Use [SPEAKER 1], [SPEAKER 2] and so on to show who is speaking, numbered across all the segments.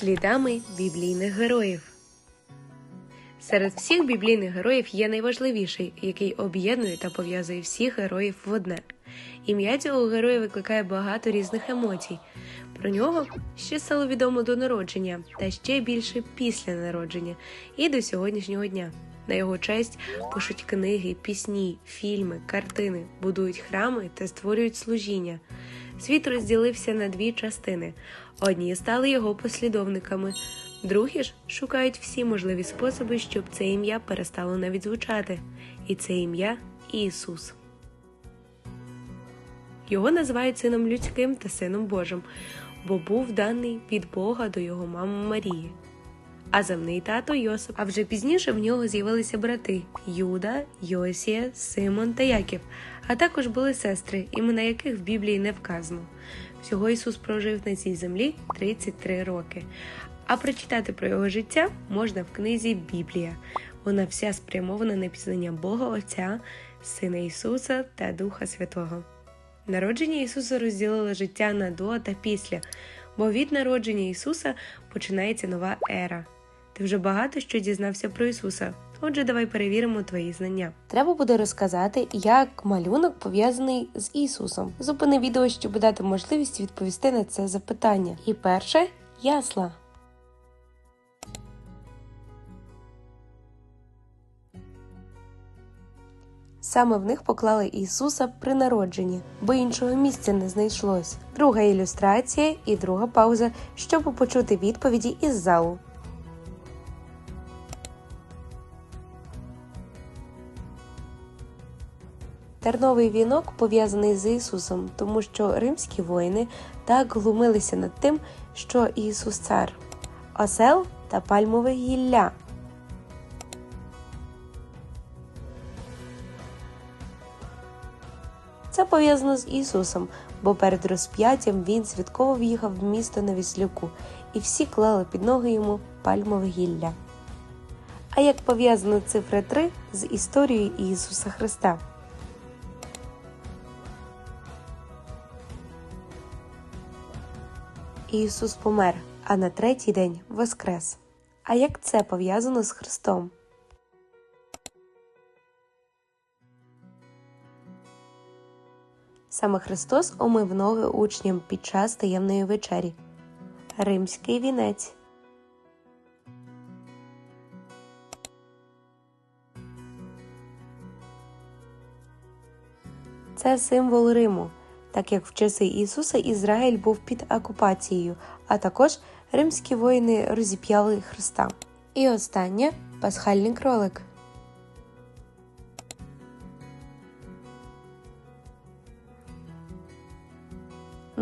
[SPEAKER 1] Слідами біблійних героїв. Серед всіх біблійних героїв є найважливіший, який об'єднує та пов'язує всіх героїв в одне. Ім'я цього героя викликає багато різних емоцій. Про нього ще стало відомо до народження, та ще більше після народження і до сьогоднішнього дня. На його честь пишуть книги, пісні, фільми, картини, будують храми та створюють служіння. Світ розділився на дві частини: одні стали його послідовниками, другі ж шукають всі можливі способи, щоб це ім'я перестало навіть звучати. І це ім'я Ісус. Його називають сином людським та сином Божим, бо був даний від Бога до його мами Марії. А земний тато Йосип. А вже пізніше в нього з'явилися брати Юда, Йосія, Симон та Яків, а також були сестри, імена яких в Біблії не вказано. Всього Ісус прожив на цій землі 33 роки. А прочитати про його життя можна в книзі Біблія. Вона вся спрямована на пізнання Бога Отця, Сина Ісуса та Духа Святого. Народження Ісуса розділило життя на до та після, бо від народження Ісуса починається нова ера. Ти вже багато що дізнався про Ісуса. Отже, давай перевіримо твої знання. Треба буде розказати, як малюнок пов'язаний з Ісусом. Зупини відео, щоб дати можливість відповісти на це запитання. І перше ясла. Саме в них поклали Ісуса при народженні, бо іншого місця не знайшлось. Друга ілюстрація і друга пауза, щоб почути відповіді із залу. Терновий вінок пов'язаний з Ісусом, тому що римські воїни так глумилися над тим, що Ісус цар, осел та пальмове гілля. Це пов'язано з Ісусом, бо перед розп'яттям Він святково в'їхав в місто на віслюку, і всі клали під ноги йому пальмове гілля. А як пов'язано цифра 3 з історією Ісуса Христа? Ісус помер, а на третій день воскрес. А як це пов'язано з Христом? Саме Христос омив ноги учням під час таємної вечері. Римський вінець. Це символ Риму, так як в часи Ісуса Ізраїль був під окупацією, а також римські воїни розіп'яли Христа. І останнє пасхальний кролик.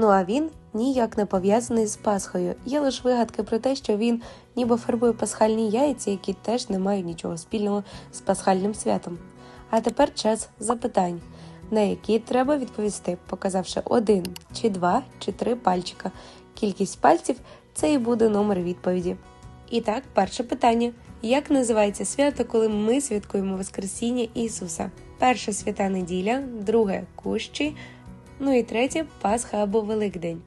[SPEAKER 1] Ну а він ніяк не пов'язаний з Пасхою. Є лише вигадки про те, що він ніби фарбує пасхальні яйця, які теж не мають нічого спільного з пасхальним святом. А тепер час запитань, на які треба відповісти, показавши один, чи два, чи три пальчика. Кількість пальців це і буде номер відповіді. І так, перше питання: як називається свято, коли ми святкуємо Воскресіння Ісуса? Перша свята неділя, друге кущі. Ну і третє Пасха або Великдень.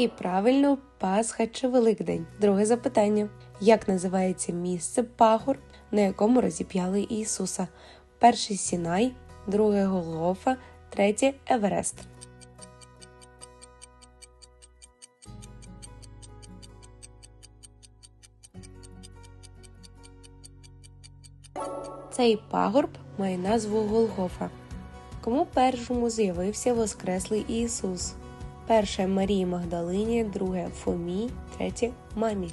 [SPEAKER 1] І правильно Пасха чи Великдень. Друге запитання. Як називається місце пагор, на якому розіп'яли Ісуса? Перший Сінай, друге Голгофа, третє Еверест. Цей пагорб має назву Голгофа. Кому першому з'явився Воскреслий Ісус? Перше Марії Магдалині, друге Фомі, третє мамі.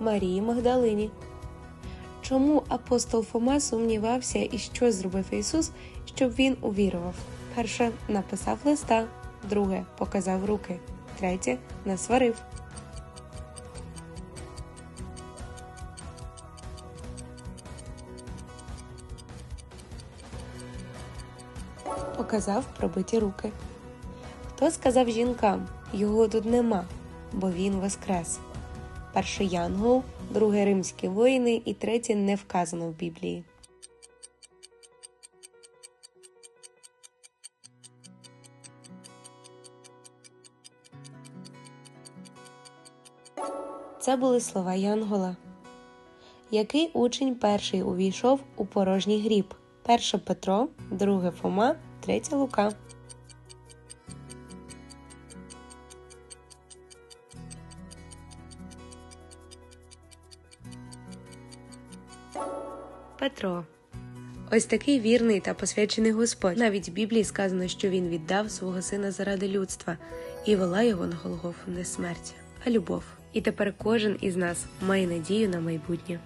[SPEAKER 1] Марії Магдалині. Чому апостол Фома сумнівався і що зробив Ісус, щоб він увірував? Перше написав листа, друге показав руки, третє насварив. Показав пробиті руки. Хто сказав жінкам, його тут нема, бо він воскрес? Перший Янгол, друге римські воїни і третє не вказано в Біблії. Це були слова Янгола. Який учень перший увійшов у порожній гріб? Перше Петро, друге Фома, третє Лука. Петро. Ось такий вірний та посвячений Господь. Навіть в Біблії сказано, що він віддав свого сина заради людства і вела його на Голгофу не смерть, а любов. І тепер кожен із нас має надію на майбутнє.